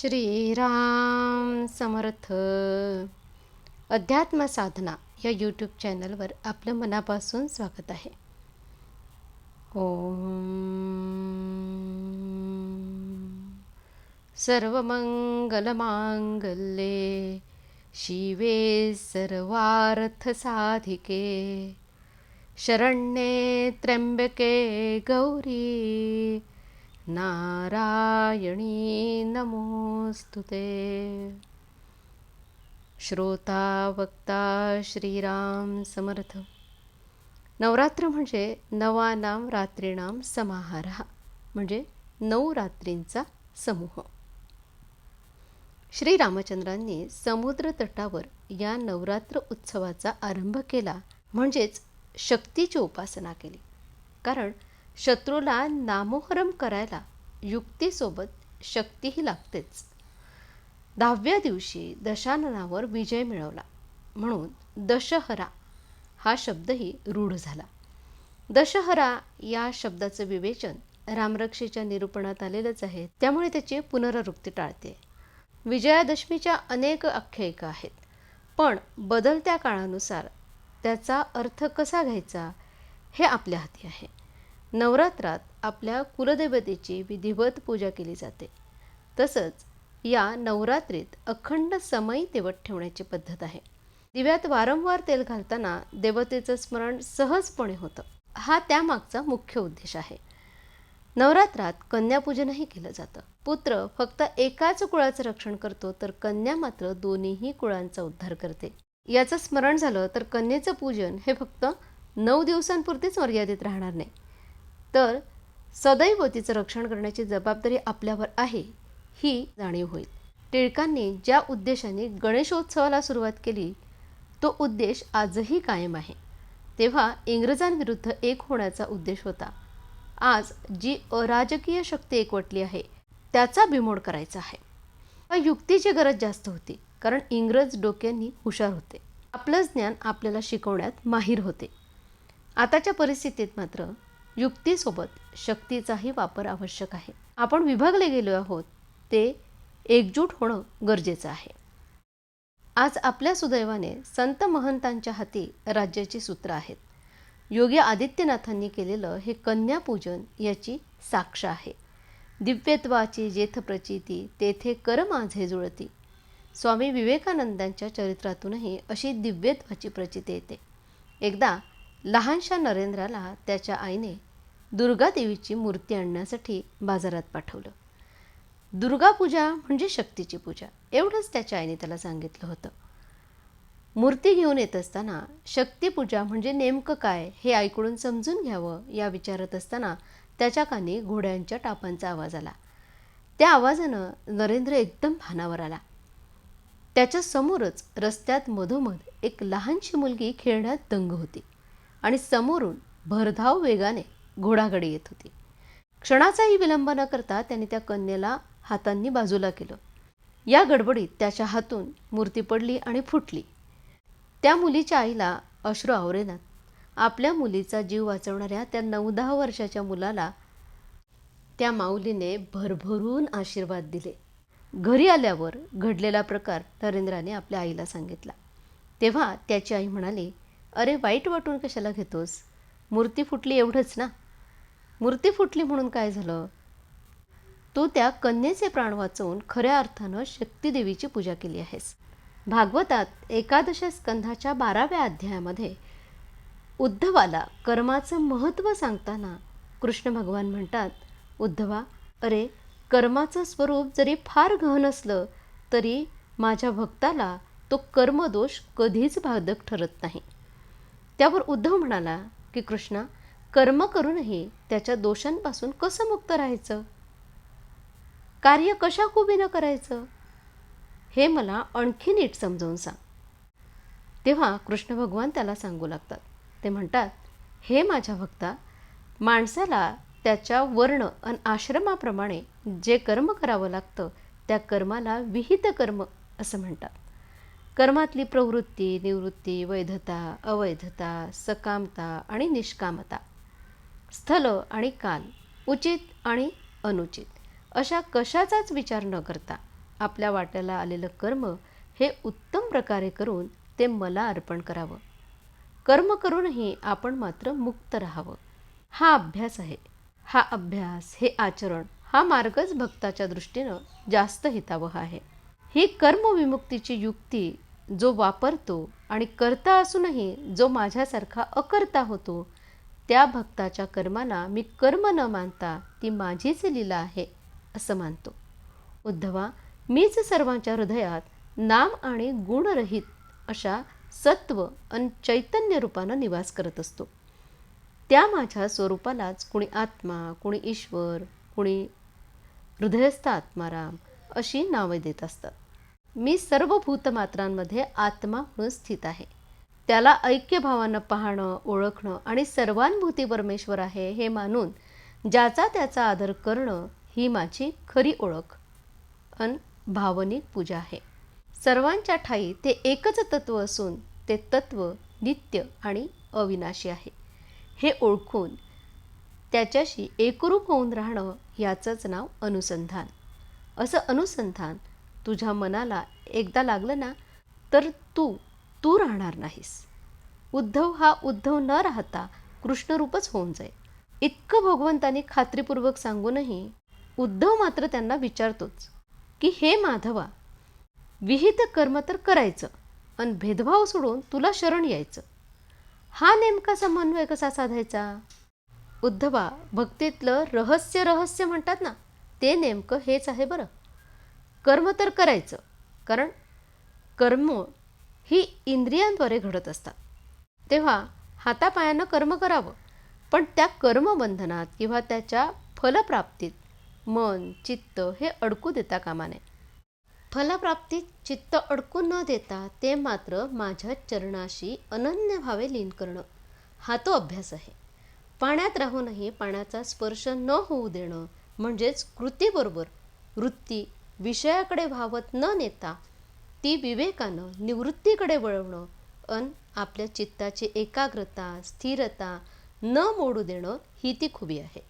श्रीराम समर्थ. अध्यात्म साधना या यूट्यूब चॅनलवर आपलं मनापासून स्वागत आहे. ओम सर्वमंगलमांगल्ये शिवे सर्वार्थ साधिके. शरण्ये त्र्यंबके गौरी नारायणी नमोऽस्तु ते। श्रोता वक्ता श्रीराम समर्थ। नवरात्र म्हणजे नवानाम रात्रीणाम समाहार म्हणजे नऊ रात्रींचा समूह। श्रीरामचंद्रांनी समुद्र तटावर या नवरात्र उत्सवाचा आरंभ केला म्हणजेच शक्तीची उपासना केली कारण शत्रूला नामोहरम करायला युक्तीसोबत शक्तीही लागतेच. दहाव्या दिवशी दशाननावर विजय मिळवला. म्हणून दशहरा हा शब्दही रूढ झाला. दशहरा या शब्दाचं विवेचन रामरक्षेच्या निरूपणात आलेलंच आहे. त्यामुळे त्याची पुनरावृत्ती टाळते. विजयादशमीच्या अनेक आख्यायिका आहेत. पण बदलत्या काळानुसार त्याचा अर्थ कसा घ्यायचा हे आपल्या हाती आहे. नवरात्रात आपल्या कुलदेवतेची विधिवत पूजा केली जाते. तसंच या नवरात्रीत अखंड समय तेवत ठेवण्याची पद्धत आहे. दिव्यात वारंवार तेल घालताना देवतेचं स्मरण सहजपणे होतं. हा त्यामागचा मुख्य उद्देश आहे. नवरात्रात कन्यापूजनही केलं जातं. पुत्र फक्त एकाच कुळाचं रक्षण करतो तर कन्या मात्र दोन्हीही कुळांचा उद्धार करते. याचं स्मरण झालं तर कन्येचं पूजन हे फक्त नऊ दिवसांपुरतीच मर्यादित राहणार नाही. तर सदैव तिचं रक्षण करण्याची जबाबदारी आपल्यावर आहे ही जाणीव होईल. टिळकांनी ज्या उद्देशाने गणेशोत्सवाला सुरुवात केली तो उद्देश आजही कायम आहे. तेव्हा इंग्रजांविरुद्ध एक होण्याचा उद्देश होता. आज जी अराजकीय शक्ती एकवटली आहे त्याचा बिमोड करायचा आहे. युक्तीची गरज जास्त होती कारण इंग्रज डोक्यांनी हुशार होते. आपलं ज्ञान आपल्याला शिकवण्यात माहीर होते. आताच्या परिस्थितीत मात्र युक्तीसोबत शक्तीचाही वापर आवश्यक आहे. आपण विभागले गेलो आहोत ते एकजूट होणं गरजेचं आहे. आज आपल्या सुदैवाने संत महंतांच्या हाती राज्याची सूत्र आहेत. योगी आदित्यनाथांनी केलेलं हे कन्यापूजन याची साक्ष आहे. दिव्यत्वाची जेथ प्रचिती तेथे कर माझे जुळती. स्वामी विवेकानंदांच्या चरित्रातूनही अशी दिव्यत्वाची प्रचिती येते. एकदा लहानशा नरेंद्राला त्याच्या आईने दुर्गादेवीची मूर्ती आणण्यासाठी बाजारात पाठवलं. दुर्गापूजा म्हणजे शक्तीची पूजा. एवढंच त्याच्या आईने त्याला सांगितलं होतं. मूर्ती घेऊन येत असताना शक्तीपूजा म्हणजे नेमकं काय हे ऐकडून समजून घ्यावं या विचारत असताना त्याच्या कानी घोड्यांच्या टापांचा आवाज आला. त्या आवाजानं नरेंद्र एकदम भानावर आला. त्याच्या समोरच रस्त्यात मधोमध एक लहानशी मुलगी खेळण्यात दंग होती आणि समोरून भरधाव वेगाने घोडागाडी येत होती. क्षणाचाही विलंब न करता त्याने त्या कन्येला हातांनी बाजूला केलं. या गडबडीत त्याच्या हातून मूर्ती पडली आणि फुटली. त्या मुलीच्या आईला अश्रू आवरेनात. आपल्या मुलीचा जीव वाचवणाऱ्या त्या नऊ दहा वर्षाच्या मुलाला त्या माऊलीने भरभरून आशीर्वाद दिले. घरी आल्यावर घडलेला प्रकार नरेंद्राने आपल्या आईला सांगितला. तेव्हा त्याची आई म्हणाली अरे वाईट वाटून कशाला घेतोस? मूर्ती फुटली एवढंच ना? मूर्ती फुटली म्हणून काय झालं? तू त्या कन्येचे प्राण वाचवून खऱ्या अर्थानं शक्तीदेवीची पूजा केली आहेस. भागवतात एकादश स्कंधाच्या बाराव्या अध्यायामध्ये उद्धवाला कर्माचं महत्त्व सांगताना कृष्ण भगवान म्हणतात उद्धवा अरे कर्माचं स्वरूप जरी फार गहन असलं तरी माझ्या भक्ताला तो कर्मदोष कधीच बाधक ठरत नाही. त्यावर उद्धव म्हणाला की कृष्णा कर्म करूनही त्याच्या दोषांपासून कसं मुक्त राहायचं? कार्य कशा कुबीनं करायचं? हे मला आणखी नीट समजावून सांग. तेव्हा कृष्ण भगवान त्याला सांगू लागतात. ते म्हणतात हे माझ्या भक्ता माणसाला त्याच्या वर्ण आणि आश्रमाप्रमाणे जे कर्म करावं लागतं त्या कर्माला विहित कर्म असं म्हणतात. कर्मातली प्रवृत्ती निवृत्ती वैधता अवैधता सकामता आणि निष्कामता स्थल आणि काल उचित आणि अनुचित अशा कशाचाच विचार न करता आपल्या वाट्याला आलेलं कर्म हे उत्तम प्रकारे करून ते मला अर्पण करावं. कर्म करूनही आपण मात्र मुक्त राहावं. हा अभ्यास आहे. हा अभ्यास हे आचरण हा मार्गच भक्ताच्या दृष्टीनं जास्त हितावह आहे. ही कर्मविमुक्तीची युक्ती जो वापरतो आणि करता असूनही जो माझ्यासारखा अकर्ता होतो त्या भक्ताच्या कर्माला मी कर्म न मानता ती माझीच लीला आहे असं मानतो. उद्धवा मीच सर्वांच्या हृदयात नाम आणि गुणरहित अशा सत्व आणि चैतन्य रूपानं निवास करत असतो. त्या माझ्या स्वरूपालाच कुणी आत्मा कुणी ईश्वर कुणी हृदयस्थ आत्माराम अशी नावे देत असतात. मी सर्व भूतमात्रांमध्ये आत्मा म्हणून स्थित आहे. त्याला ऐक्यभावानं पाहणं ओळखणं आणि सर्वांभूती परमेश्वर आहे हे मानून ज्याचा त्याचा आदर करणं ही माझी खरी ओळख. अन भावनिक पूजा आहे. सर्वांच्या ठाई ते एकच तत्व असून ते तत्व नित्य आणि अविनाशी आहे. हे ओळखून त्याच्याशी एकरूप होऊन राहणं याचंच नाव अनुसंधान. असं अनुसंधान तुझ्या मनाला एकदा लागलं ना तर तू तू राहणार नाहीस. उद्धव हा उद्धव न राहता कृष्णरूपच होऊन जाईल. इतकं भगवंतानी खात्रीपूर्वक सांगूनही उद्धव मात्र त्यांना विचारतोच की हे माधवा विहित कर्म तर करायचं आणि भेदभाव सोडून तुला शरण यायचं. हा नेमका समन्वय कसा साधायचा? उद्धवा भक्तीतलं रहस्य रहस्य म्हणतात ना ते नेमकं हेच आहे बरं. कर्म तर करायचं कारण कर्म ही इंद्रियांद्वारे घडत असतात. तेव्हा हातापायानं कर्म करावं पण त्या कर्मबंधनात किंवा त्याच्या फलप्राप्तीत मन चित्त हे अडकू देता कामा नये. फलप्राप्तीत चित्त अडकू न देता ते मात्र माझ्या चरणाशी अनन्य भावे लीन करणं हा तो अभ्यास आहे. पाण्यात राहूनही पाण्याचा स्पर्श न होऊ देणं म्हणजेच कृतीबरोबर वृत्ती विषयाकडे व्हावत न नेता ती विवेकानं निवृत्तीकडे वळवणं अन आपल्या चित्ताची एकाग्रता स्थिरता न मोडू देणं ही ती खुबी आहे.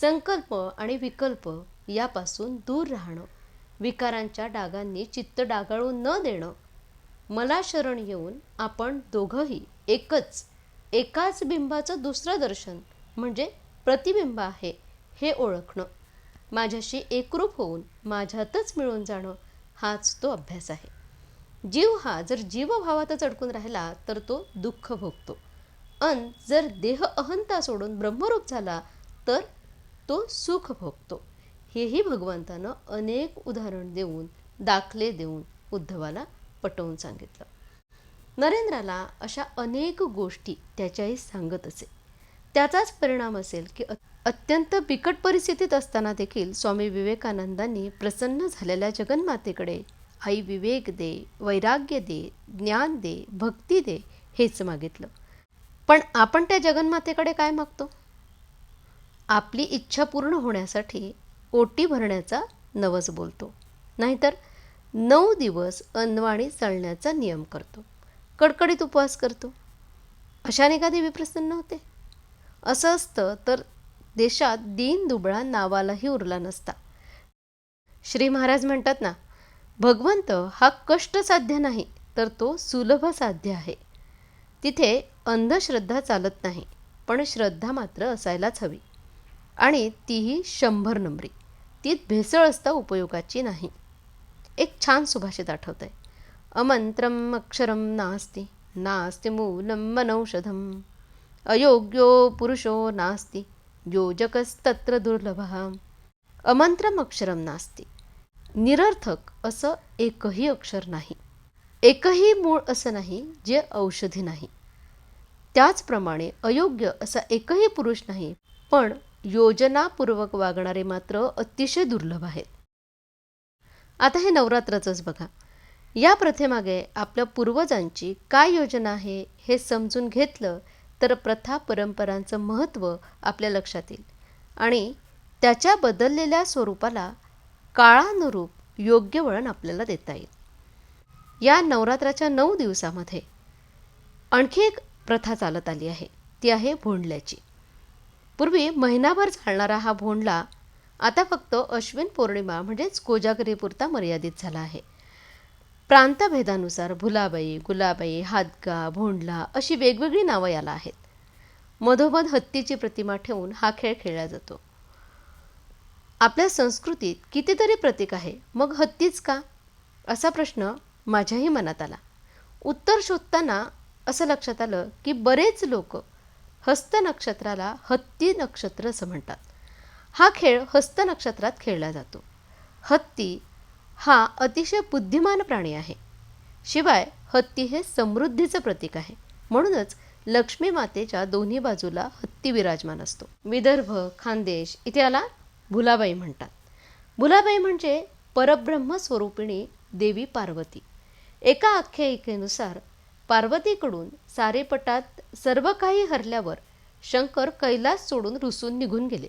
संकल्प आणि विकल्प यापासून दूर राहणं विकारांच्या डागांनी चित्त डागाळून न देणं मला शरण येऊन आपण दोघंही एकच एकाच बिंबाचं दुसरं दर्शन म्हणजे प्रतिबिंब आहे हे ओळखणं माझ्याशी एकरूप होऊन माझ्यातच मिळून जाणं हाच तो अभ्यास आहे. जीव हा जर जीवभावातच अडकून राहिला तर तो दुःख भोगतो. अन जर देह अहंता सोडून ब्रह्मरूप झाला तर तो सुख भोगतो. हेही भगवंतानं अनेक उदाहरण देऊन दाखले देऊन उद्धवाला पटवून सांगितलं. नरेंद्राला अशा अनेक गोष्टी त्याच्याही सांगत असे. त्याचाच परिणाम असेल की अत्यंत बिकट परिस्थितीत असताना देखील स्वामी विवेकानंदांनी प्रसन्न झालेल्या जगन्मातेकडे आई विवेक दे वैराग्य दे ज्ञान दे भक्ती दे हेच मागितलं. पण आपण त्या जगन्मातेकडे काय मागतो? आपली इच्छा पूर्ण होण्यासाठी ओटी भरण्याचा नवस बोलतो. नाहीतर नऊ दिवस अनवाणी चालण्याचा नियम करतो. कडकडीत उपवास करतो. अशाने का देवी प्रसन्न होते? असं असतं तर देशात दीन दुबळा नावालाही उरला नसता. श्री महाराज म्हणतात ना भगवंत हा कष्ट साध्य नाही तर तो सुलभ साध्य आहे. तिथे अंधश्रद्धा चालत नाही पण श्रद्धा मात्र असायलाच हवी. आणि तीही शंभर नंबरी तीत भेसळ असता उपयोगाची नाही. एक छान सुभाषित आठवत आहे अमंत्रम अक्षरम नास्ति नास्ति मूलम मनौषधम अयोग्यो पुरुषो नास्ती योजकस्तत्र दुर्लभ अमंत्रम अक्षरम नास्ति। निरर्थक असं एकही अक्षर नाही। एकही मूळ असं नाही जे औषधी नाही। त्याचप्रमाणे अयोग्य असा एकही पुरुष नाही पण योजनापूर्वक वागणारे मात्र अतिशय दुर्लभ आहेत। आता हे नवरात्रचंच बघा। या प्रथेमागे आपल्या पूर्वजांची काय योजना आहे हे समजून घेतलं तर प्रथा परंपरांचं महत्त्व आपल्या लक्षात येईल. आणि त्याच्या बदललेल्या स्वरूपाला काळानुरूप योग्य वळण आपल्याला देता येईल. या नवरात्राच्या नऊ दिवसामध्ये आणखी एक प्रथा चालत आली आहे. ती आहे भोंडल्याची. पूर्वी महिनाभर चालणारा हा भोंडला आता फक्त अश्विन पौर्णिमा म्हणजेच कोजागरीपुरता मर्यादित झाला आहे. प्रांतभेदानुसार भुलाबाई गुलाबाई हादगा भोंडला अशी वेगवेगळी नावं याला आहेत. मधोमध हत्तीची प्रतिमा ठेवून हा खेळ खेळला जातो. आपल्या संस्कृतीत कितीतरी प्रतीक आहे. मग हत्तीच का? असा प्रश्न माझ्याही मनात आला. उत्तर शोधताना असं लक्षात आलं की बरेच लोक हस्त नक्षत्राला हत्ती नक्षत्र असं म्हणतात. हा खेळ हस्त नक्षत्रात खेळला जातो. हत्ती हा अतिशय बुद्धिमान प्राणी आहे. शिवाय हत्ती हे समृद्धीचं प्रतीक आहे. म्हणूनच लक्ष्मी मातेच्या दोन्ही बाजूला हत्ती विराजमान असतो. विदर्भ खानदेश इथे याला भुलाबाई म्हणतात. भुलाबाई म्हणजे परब्रह्म स्वरूपिणी देवी पार्वती. एका आख्यायिकेनुसार पार्वतीकडून सारेपटात सर्व काही हरल्यावर शंकर कैलास सोडून रुसून निघून गेले.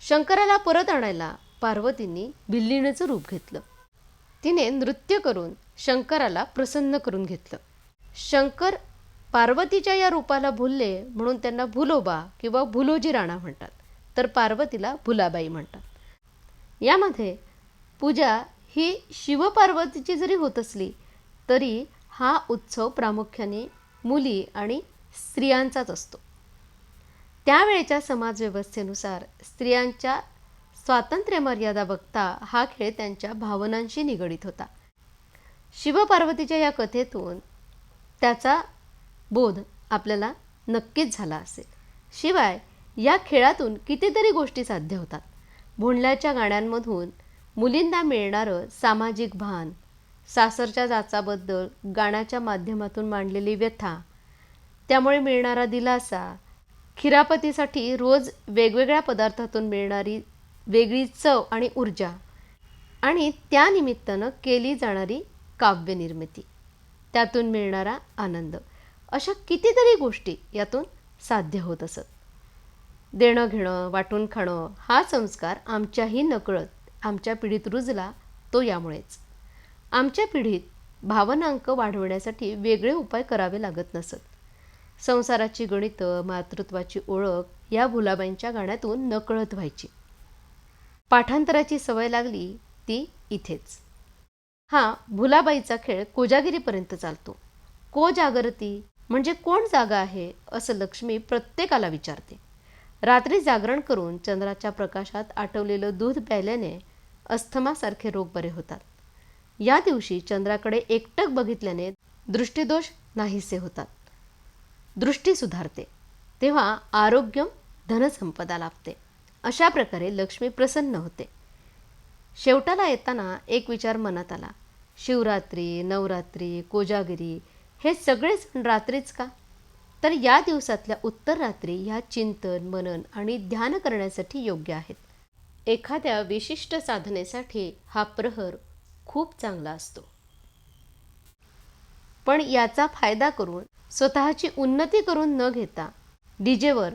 शंकराला परत आणायला पार्वतींनी भिल्लीणचं रूप घेतलं. तिने नृत्य करून शंकराला प्रसन्न करून घेतलं. शंकर पार्वतीच्या या रूपाला भुलले म्हणून त्यांना भुलोबा किंवा भुलोजी राणा म्हणतात. तर पार्वतीला भुलाबाई म्हणतात. यामध्ये पूजा ही शिवपार्वतीची जरी होत असली तरी हा उत्सव प्रामुख्याने मुली आणि स्त्रियांचाच असतो. त्यावेळेच्या समाजव्यवस्थेनुसार स्त्रियांच्या स्वातंत्र्य मर्यादा बघता हा खेळ त्यांच्या भावनांशी निगडीत होता. शिवपार्वतीच्या या कथेतून त्याचा बोध आपल्याला नक्कीच झाला असेल. शिवाय या खेळातून कितीतरी गोष्टी साध्य होतात. भोंडल्याच्या गाण्यांमधून मुलींना मिळणारं सामाजिक भान सासरच्या जाचाबद्दल गाण्याच्या माध्यमातून मांडलेली व्यथा त्यामुळे मिळणारा दिलासा खिरापतीसाठी रोज वेगवेगळ्या पदार्थातून मिळणारी वेगळी चव आणि ऊर्जा. आणि त्यानिमित्तानं केली जाणारी काव्यनिर्मिती. त्यातून मिळणारा आनंद. अशा कितीतरी गोष्टी यातून साध्य होत असत. देणं घेणं वाटून खाणं हा संस्कार आमच्याही नकळत आमच्या पिढीत रुजला तो यामुळेच. आमच्या पिढीत भावनांक वाढवण्यासाठी वेगळे उपाय करावे लागत नसत. संसाराची गणितं मातृत्वाची ओळख या भुलाबाईंच्या गाण्यातून नकळत व्हायची. पाठांतराची सवय लागली ती इथेच. हा भुलाबाईचा खेळ कोजागिरीपर्यंत चालतो. को जागरती म्हणजे कोण जागा आहे असं लक्ष्मी प्रत्येकाला विचारते. रात्री जागरण करून चंद्राच्या प्रकाशात आटवलेलं दूध प्यायल्याने अस्थमासारखे रोग बरे होतात. या दिवशी चंद्राकडे एकटक बघितल्याने दृष्टीदोष नाहीसे होतात. दृष्टी सुधारते. तेव्हा आरोग्य धनसंपदा लाभते. अशा प्रकारे लक्ष्मी प्रसन्न होते. शेवटाला येताना एक विचार मनात आला. शिवरात्री नवरात्री कोजागिरी हे सगळेच रात्रीच का? तर या दिवसातल्या उत्तर रात्री ह्या चिंतन मनन आणि ध्यान करण्यासाठी योग्य आहेत. एखाद्या विशिष्ट साधनेसाठी हा प्रहर खूप चांगला असतो. पण याचा फायदा करून स्वतःची उन्नती करून न घेता डीजेवर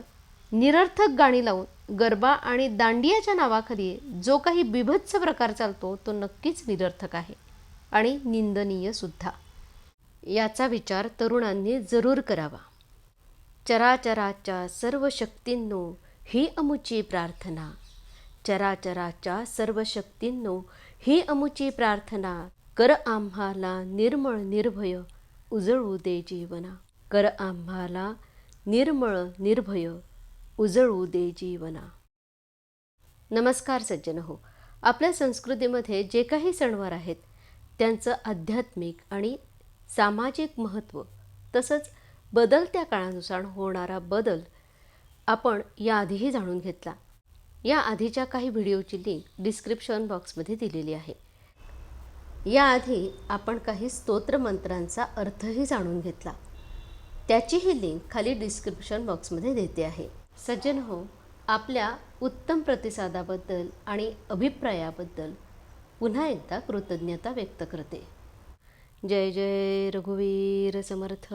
निरर्थक गाणी लावून गरबा आणि दांडियाच्या नावाखाली जो काही बिभत्स प्रकार चालतो तो नक्कीच निरर्थक आहे आणि निंदनीय सुद्धा. याचा विचार तरुणांनी जरूर करावा. चराचराच्या सर्व शक्तींनो ही अमुची प्रार्थना. चराचराच्या सर्व शक्तींनो ही अमुची प्रार्थना. कर आम्हाला निर्मळ निर्भय उजळू दे जीवना. कर आम्हाला निर्मळ निर्भय उजळू दे जीवना. नमस्कार सज्जन हो आपल्या संस्कृतीमध्ये जे काही सणवार आहेत त्यांचं आध्यात्मिक आणि सामाजिक महत्त्व तसंच बदलत्या काळानुसार होणारा बदल आपण याआधीही जाणून घेतला. या आधीच्या काही व्हिडिओची लिंक डिस्क्रिप्शन बॉक्समध्ये दिलेली आहे. याआधी आपण काही स्तोत्रमंत्रांचा अर्थही जाणून घेतला. त्याचीही लिंक खाली डिस्क्रिप्शन बॉक्समध्ये देते आहे. सज्जन हो आपल्या उत्तम प्रतिसादाबद्दल आणि अभिप्रायाबद्दल पुन्हा एकदा कृतज्ञता व्यक्त करते. जय जय रघुवीर समर्थ.